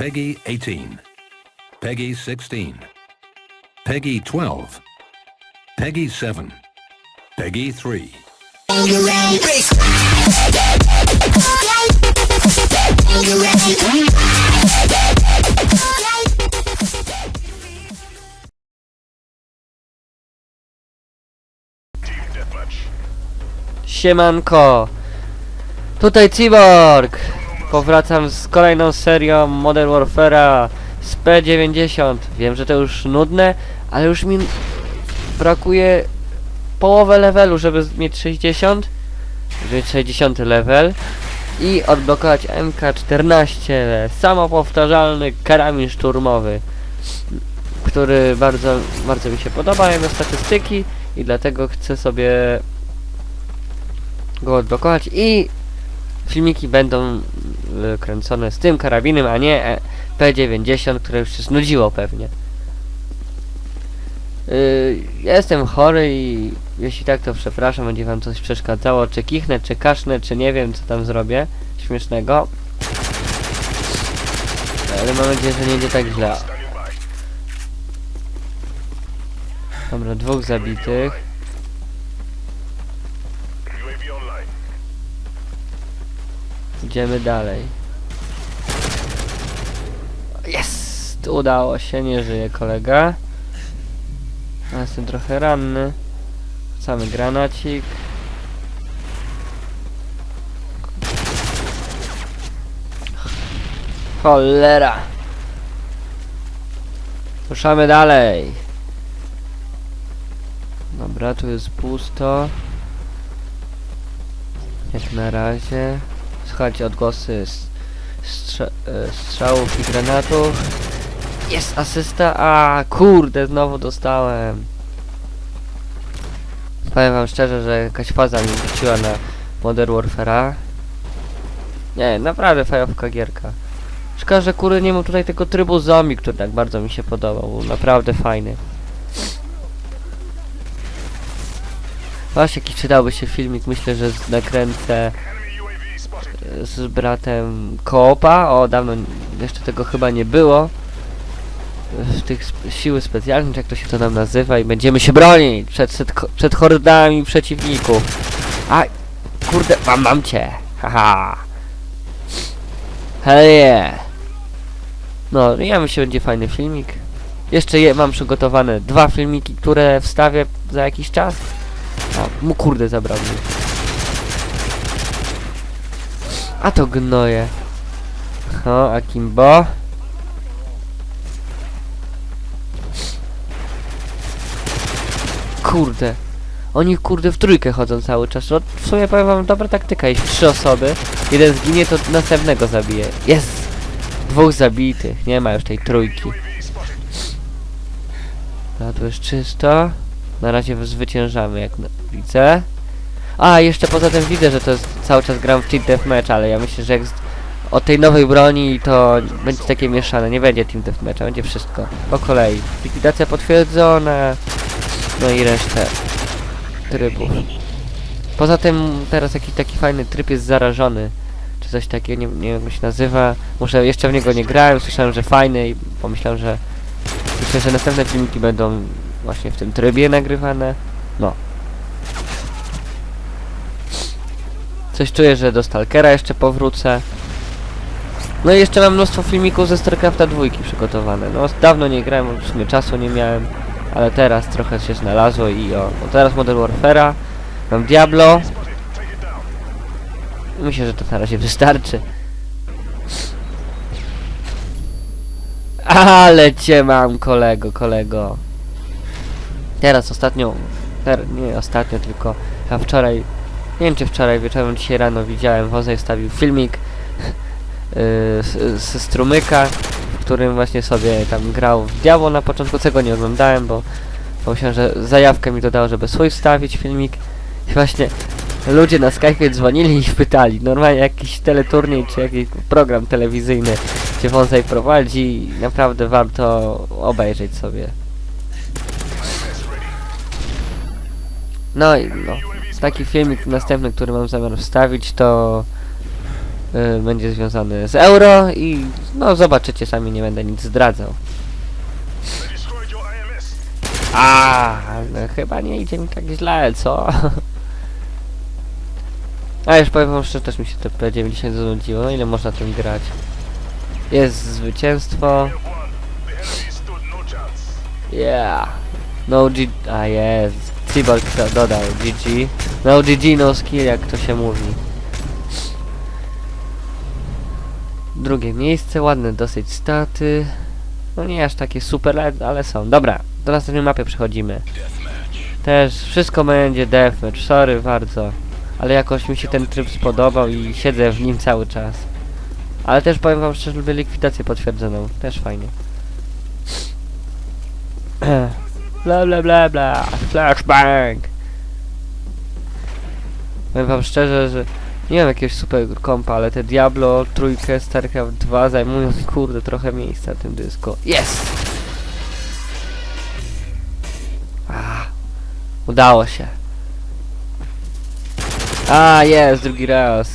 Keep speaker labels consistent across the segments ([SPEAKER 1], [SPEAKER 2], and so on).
[SPEAKER 1] Peggy 18. Peggy 16. Peggy 12. Peggy 7. Peggy 3.
[SPEAKER 2] Siemanko! Tutaj Cyborg! Powracam z kolejną serią Modern Warfare'a z P90. Wiem, że to już nudne, ale już mi brakuje połowę levelu, żeby mieć 60. Żeby mieć 60 level i odblokować MK14, samopowtarzalny karabin szturmowy, który bardzo, bardzo mi się podoba, jego statystyki i dlatego chcę sobie go odblokować i filmiki będą y, kręcone z tym karabinem, a nie e, P90, które już się znudziło pewnie. Y, jestem chory i jeśli tak to przepraszam, będzie wam coś przeszkadzało, czy kichnę, czy kasznę, czy nie wiem co tam zrobię śmiesznego. Ale mam nadzieję, że nie idzie tak źle. Dobra, dwóch zabitych. Idziemy dalej. Jest! Udało się, nie żyje kolega. Ja jestem trochę ranny. Rzucamy granacik. Cholera! Ruszamy dalej. Dobra, tu jest pusto. Jak na razie. Słuchajcie odgłosy s- strze e, strzałów i granatów. Jest asysta! A kurde, znowu dostałem. Powiem wam szczerze, że jakaś faza mi wróciła na Modern Warfare'a. Nie, naprawdę fajowka gierka. Szkoda, że kurde nie mam tutaj tego trybu zombie, który tak bardzo mi się podobał. Był naprawdę fajny. Właśnie jakiś przydałby się filmik, myślę, że nakręcę z bratem Koopa. O, dawno jeszcze tego chyba nie było. W tych siły specjalne, czy jak to się to nam nazywa i będziemy się bronić przed, przed, przed hordami przeciwników. A, kurde, mam, mam cię. Haha. Hell yeah. No, ja myślę, będzie fajny filmik. Jeszcze je, mam przygotowane dwa filmiki, które wstawię za jakiś czas. A, mu kurde zabrał mi. A to gnoje. O, Akimbo. Kurde. Oni kurde w trójkę chodzą cały czas. No, w sumie powiem wam dobra taktyka. Jeśli trzy osoby, jeden zginie, to następnego zabije. Jest! Dwóch zabitych. Nie ma już tej trójki. No tu jest czysto. Na razie zwyciężamy, jak widzę. A, jeszcze poza tym widzę, że to jest cały czas gram w Team Deathmatch, ale ja myślę, że jak z, tej nowej broni to będzie takie mieszane, nie będzie Team Deathmatcha, będzie wszystko po kolei. Likwidacja potwierdzona, no i resztę trybów. Poza tym teraz jakiś taki fajny tryb jest zarażony, czy coś takiego, nie, nie wiem jak się nazywa. Muszę, jeszcze w niego nie grałem, słyszałem, że fajny i pomyślałem, że myślę, że następne filmiki będą właśnie w tym trybie nagrywane. No. Coś czuję, że do Stalkera jeszcze powrócę. No i jeszcze mam mnóstwo filmików ze StarCrafta dwójki przygotowane. No dawno nie grałem, w sumie czasu nie miałem. Ale teraz trochę się znalazło i o, no teraz Modern Warfare'a. Mam Diablo. Myślę, że to na razie wystarczy. Ale cię mam, kolego, kolego. Teraz ostatnio, ter, nie ostatnio, tylko a wczoraj, nie wiem czy wczoraj wieczorem, dzisiaj rano widziałem, Wozej wstawił filmik yy, z, strumyka, w którym właśnie sobie tam grał w Diabło na początku, tego nie oglądałem, bo pomyślałem, że zajawkę mi dodało, żeby swój wstawić filmik. I właśnie ludzie na Skype'ie dzwonili i pytali, normalnie jakiś teleturniej czy jakiś program telewizyjny, gdzie Wąsaj prowadzi naprawdę warto obejrzeć sobie. No i no, taki filmik następny, który mam zamiar wstawić to y, będzie związany z euro i no zobaczycie sami, nie będę nic zdradzał. A, no, chyba nie idzie mi tak źle, co? A już powiem wam szczerze, też mi się to P90 zanudziło, no ile można tym grać? Jest zwycięstwo. Yeah. No G... A jest. Cyborg to dodał GG. No GG, no skill, jak to się mówi. Drugie miejsce, ładne dosyć staty. No nie aż takie super, ale- są. Dobra, do następnej mapy przechodzimy. Też wszystko będzie deathmatch, sorry bardzo. Ale jakoś mi się ten tryb spodobał i siedzę w nim cały czas. Ale też powiem wam szczerze, lubię likwidację potwierdzoną. Też fajnie. bla bla bla bla. Flashbang. Powiem wam szczerze, że nie mam jakiegoś super kompa, ale te Diablo, trójkę, StarCraft 2 zajmują kurde trochę miejsca w tym dysku. Jest! Udało się. A, jest, drugi raz.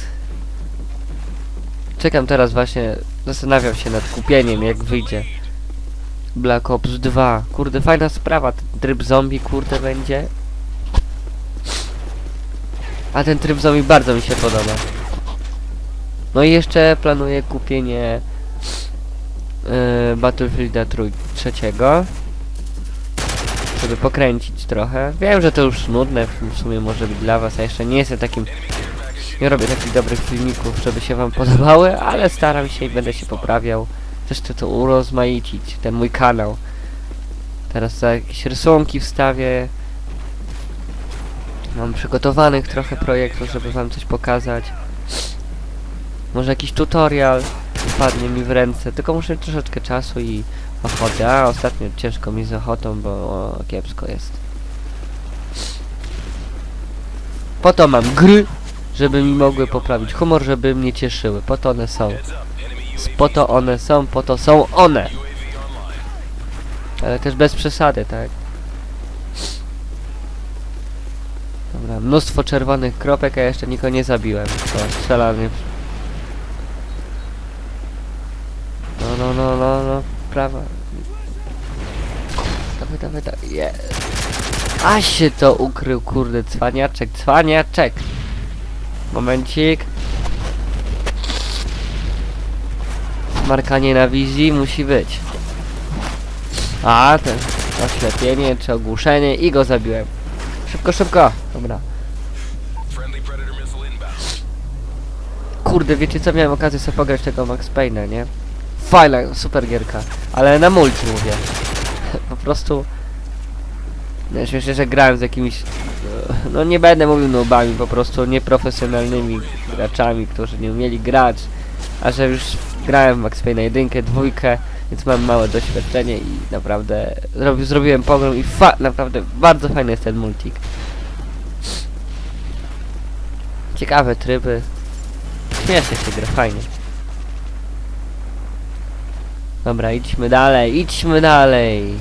[SPEAKER 2] Czekam teraz właśnie, zastanawiam się nad kupieniem, jak wyjdzie. Black Ops 2. Kurde, fajna sprawa, ten tryb zombie, kurde, będzie. A ten tryb zombie bardzo mi się podoba. No i jeszcze planuję kupienie yy, Battlefielda trzeciego. Żeby pokręcić trochę. Wiem, że to już nudne w sumie może być dla was, a jeszcze nie jestem takim... Nie robię takich dobrych filmików, żeby się wam podobały, ale staram się i będę się poprawiał. Też chcę to urozmaicić, ten mój kanał. Teraz za jakieś rysunki wstawię. Mam przygotowanych trochę projektów, żeby wam coś pokazać. Może jakiś tutorial wpadnie mi w ręce, tylko muszę troszeczkę czasu i ochoty. A ostatnio ciężko mi z ochotą, bo o, kiepsko jest. Po to mam gry, żeby mi mogły poprawić humor, żeby mnie cieszyły. Po to one są. Po to one są, po to są one. Ale też bez przesady, tak? Dobra, mnóstwo czerwonych kropek, a jeszcze nikogo nie zabiłem. To strzelanie. No, no, no, no, no, prawa. Dawaj, dawaj, dawaj, je. A się to ukrył, kurde, cwaniaczek, cwaniaczek. Momencik. Markanie na wizji musi być. A, ten oślepienie czy ogłuszenie i go zabiłem. Szybko, szybko. Dobra. Kurde, wiecie co? Miałem okazję sobie pograć tego Max Payne'a, nie? Fajna, super gierka. Ale na multi mówię. po prostu... No, śmiesznie, że grałem z jakimiś... No nie będę mówił nubami, po prostu nieprofesjonalnymi graczami, którzy nie umieli grać. A że już grałem w Max Payne'a jedynkę, dwójkę, więc mam małe doświadczenie i naprawdę zrobi, zrobiłem pogrom i fa naprawdę bardzo fajny jest ten multik. Ciekawe tryby. Śmiesznie się gra, fajnie. Dobra, idźmy dalej, idźmy dalej.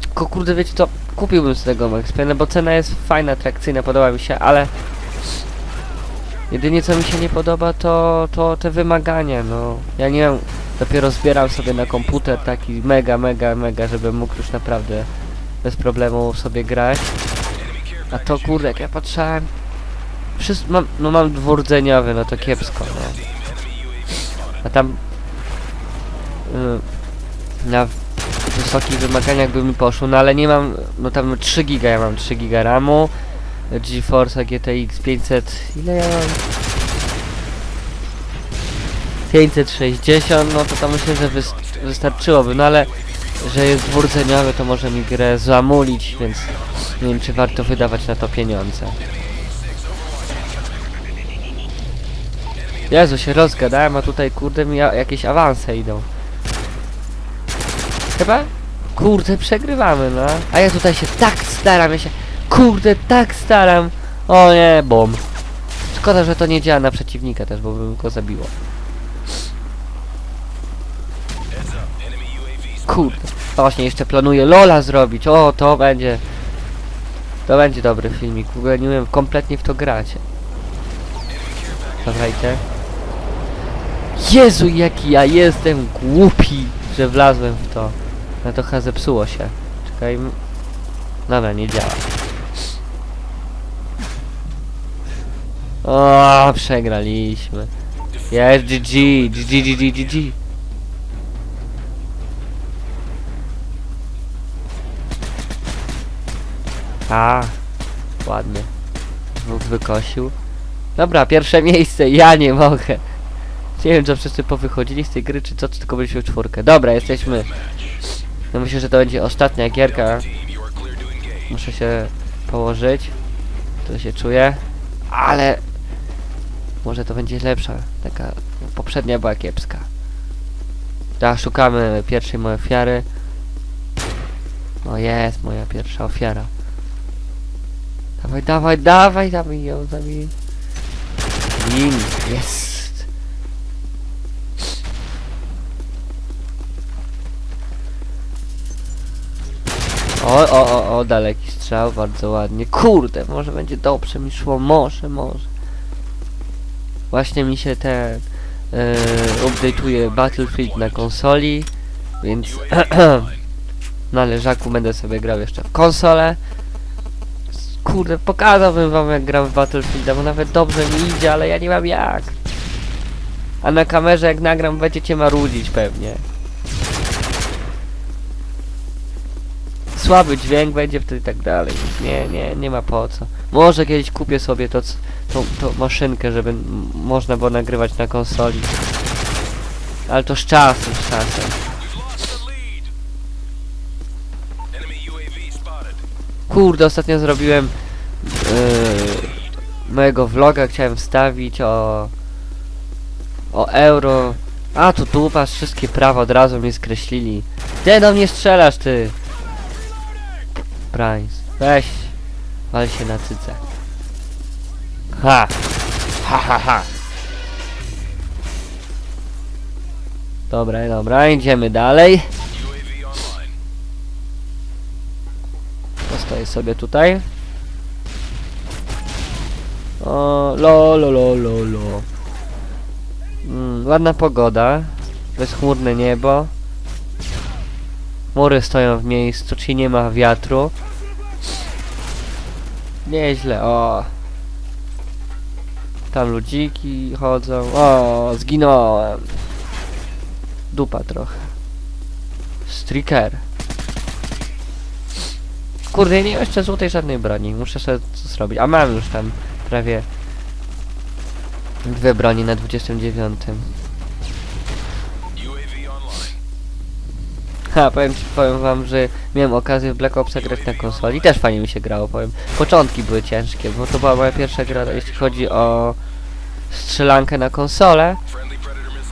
[SPEAKER 2] Tylko kurde, wiecie co? Kupiłbym z tego Max Payne, bo cena jest fajna, atrakcyjna, podoba mi się, ale... Jedynie co mi się nie podoba to, to te wymagania, no. Ja nie wiem, dopiero zbieram sobie na komputer taki mega, mega, mega, żebym mógł już naprawdę bez problemu sobie grać. A to kurde, jak ja patrzałem... Wszystko, mam, no mam dwór rdzeniowy, no to kiepsko, no. A tam... y, na wysokich wymaganiach by mi poszło, no ale nie mam, no tam 3 giga, ja mam 3 giga RAMu, GeForce GTX 500, ile ja mam? 560, no to to myślę, że wys wystarczyłoby, no ale że jest dwór rdzeniowy, to może mi grę zamulić, więc nie wiem, czy warto wydawać na to pieniądze. Jezu, się rozgadałem, a tutaj kurde mi ja- jakieś awanse idą. Chyba? Kurde, przegrywamy, no. A ja tutaj się tak staram, ja się... Kurde, tak staram. O nie, bom. Szkoda, że to nie działa na przeciwnika też, bo bym go zabiło. Kurde. A właśnie, jeszcze planuję Lola zrobić. O, to będzie... To będzie dobry filmik. W ogóle nie umiem kompletnie w to grać. Idę. Jezu, jaki ja jestem głupi, że wlazłem w to. No to chyba zepsuło się. Czekaj. m- Dobra, nie działa. O, przegraliśmy. Jest GG, GG, GG, GG. A, ładnie. Dwóch wykosił. Dobra, pierwsze miejsce, ja nie mogę. Nie wiem, czy wszyscy powychodzili z tej gry, czy co, czy tylko byliśmy w czwórkę. Dobra, jesteśmy. No myślę, że to będzie ostatnia gierka. Muszę się położyć. To się czuję. Ale... Może to będzie lepsza. Taka... Poprzednia była kiepska. Teraz szukamy pierwszej mojej ofiary. No jest moja pierwsza ofiara. Dawaj, dawaj, dawaj, dawaj ją, zabij. Win, jest. O, o, o, o, daleki strzał, bardzo ładnie. Kurde, może będzie dobrze mi szło, może, może. Właśnie mi się ten yy, update'uje Battlefield na konsoli, więc na leżaku będę sobie grał jeszcze w konsolę. Kurde, pokazałbym wam jak gram w Battlefielda, bo nawet dobrze mi idzie, ale ja nie mam jak. A na kamerze jak nagram będziecie marudzić pewnie. Słaby dźwięk będzie wtedy tak dalej. Nie, nie, nie ma po co. Może kiedyś kupię sobie to, tą, tą maszynkę, żeby można było nagrywać na konsoli. Ale to z czasem, z czasem. Kurde, ostatnio zrobiłem yy, mojego vloga, chciałem wstawić o o euro. A tu dupa, wszystkie prawa od razu mnie skreślili. Ty do mnie strzelasz, ty! Price, weź, wal się na cyce. Ha! Ha, ha, ha! Dobra, dobra, idziemy dalej. Postoję sobie tutaj. O, lo, lo, lo, lo, lo. Mm, ładna pogoda. Bezchmurne niebo. Mury stoją w miejscu, czyli nie ma wiatru. Nieźle, o. Tam ludziki chodzą. O, zginąłem. Dupa trochę. Striker. Kurde, nie mam jeszcze złotej żadnej broni. Muszę sobie co zrobić. A mam już tam prawie dwie broni na 29. Ha, powiem, powiem wam, że miałem okazję w Black Opsa grać na konsoli. Też fajnie mi się grało, powiem. Początki były ciężkie, bo to była moja pierwsza gra, jeśli chodzi o strzelankę na konsolę.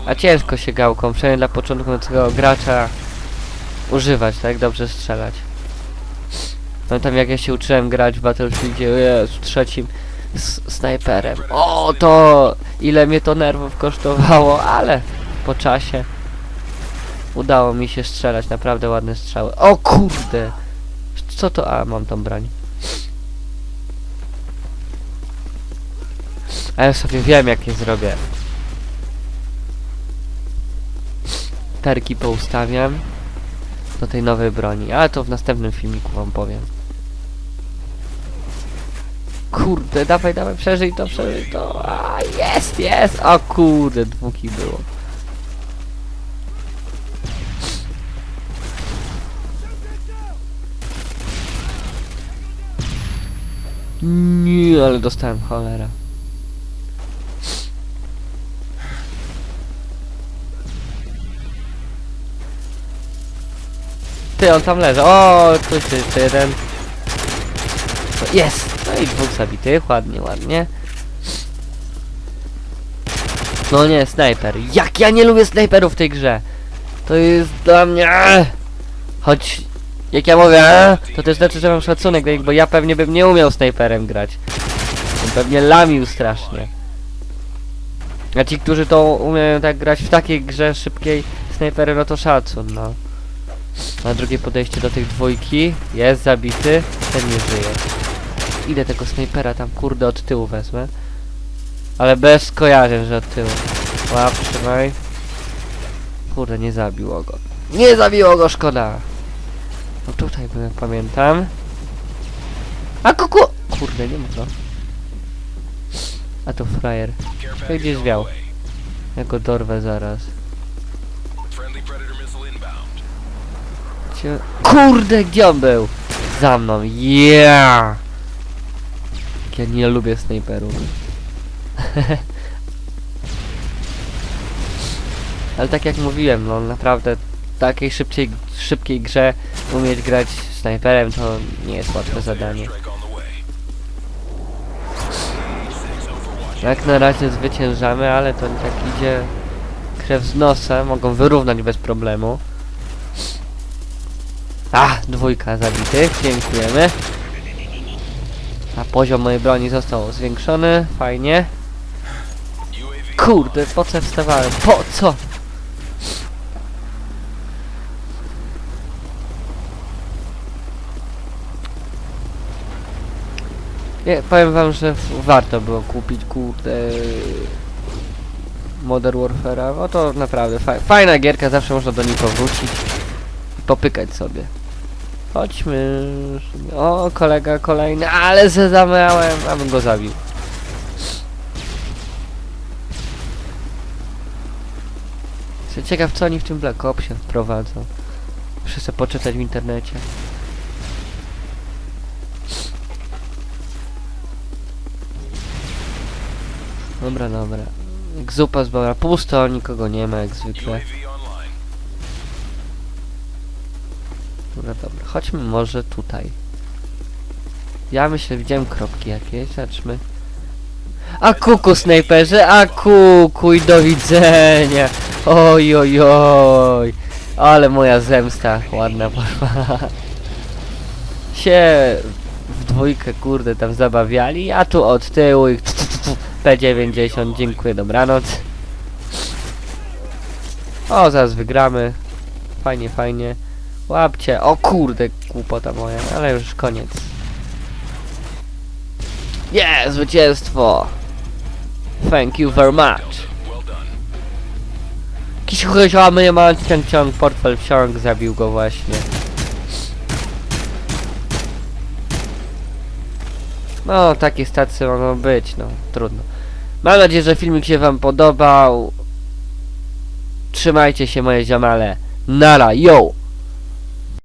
[SPEAKER 2] A ciężko się gałką, przynajmniej dla początkującego gracza używać, tak? Dobrze strzelać. Pamiętam jak ja się uczyłem grać w Battlefieldzie, Jezu, trzecim z snajperem. O, to ile mnie to nerwów kosztowało, ale po czasie udało mi się strzelać naprawdę ładne strzały. O kurde! Co to? A, mam tą broń. A ja sobie wiem jak je zrobię. Terki poustawiam do tej nowej broni, ale to w następnym filmiku wam powiem. Kurde, dawaj, dawaj, przeżyj to, przeżyj to. A, jest, jest! O kurde, dwóch było. Nie, ale dostałem cholera. Ty, on tam leży. O, tu jest jeszcze jeden. Jest! No i dwóch zabitych, ładnie, ładnie. No nie, snajper. Jak ja nie lubię snajperów w tej grze! To jest dla mnie... Choć... Jak ja mówię, to też znaczy, że mam szacunek do nich, bo ja pewnie bym nie umiał snajperem grać. Bym pewnie lamił strasznie. A ci, którzy to umieją tak grać w takiej grze szybkiej snajpery, no to szacun, no. Na drugie podejście do tych dwójki. Jest zabity. Ten nie żyje. Idę tego snajpera tam kurde od tyłu wezmę. Ale bez skojarzeń, że od tyłu. Łap, trzymaj. Kurde, nie zabiło go. Nie zabiło go, szkoda. No tutaj byłem, pamiętam. A kuku! Kurde, nie ma go. A to frajer. To
[SPEAKER 3] package
[SPEAKER 2] gdzieś
[SPEAKER 3] on
[SPEAKER 2] wiał.
[SPEAKER 3] the way.
[SPEAKER 2] Ja go dorwę zaraz. Gdzie... Kurde, gdzie on był? Za mną, yeah! Ja nie lubię snajperów. Ale tak jak mówiłem, no naprawdę takiej szybciej, szybkiej grze umieć grać snajperem to nie jest łatwe zadanie. Jak na razie zwyciężamy, ale to tak idzie krew z nosa, mogą wyrównać bez problemu. A, dwójka zabitych, dziękujemy. A poziom mojej broni został zwiększony, fajnie. Kurde, po co wstawałem? Po co? Nie, powiem wam, że warto było kupić, kurde... Modern Warfare'a, no to naprawdę faj, fajna gierka, zawsze można do niej powrócić i popykać sobie. Chodźmy... O, kolega kolejny, ale zezamiałem, abym go zabił. Ciekaw, co oni w tym Black Opsie wprowadzą. Muszę sobie poczytać w internecie. Dobra, dobra. Jak zupa z pusto, nikogo nie ma jak zwykle. Dobra, dobra. Chodźmy może tutaj. Ja myślę, widziałem kropki jakieś, zobaczmy. A kuku snajperzy, a kuku i do widzenia. Oj, oj, oj. Ale moja zemsta ładna poszła. Się w dwójkę, kurde, tam zabawiali, a tu od tyłu ich P90, dziękuję, dobranoc. O, zaraz wygramy. Fajnie, fajnie. Łapcie. O kurde, głupota moja, ale już koniec. Yeah, zwycięstwo! Thank you very much. Jakiś chryziomy ma ciąg ciąg, portfel wsiąg, zabił go właśnie. No, takie stacje mogą być, no, trudno. Mam nadzieję, że filmik się wam podobał. Trzymajcie się moje ziomale. Nara, yo!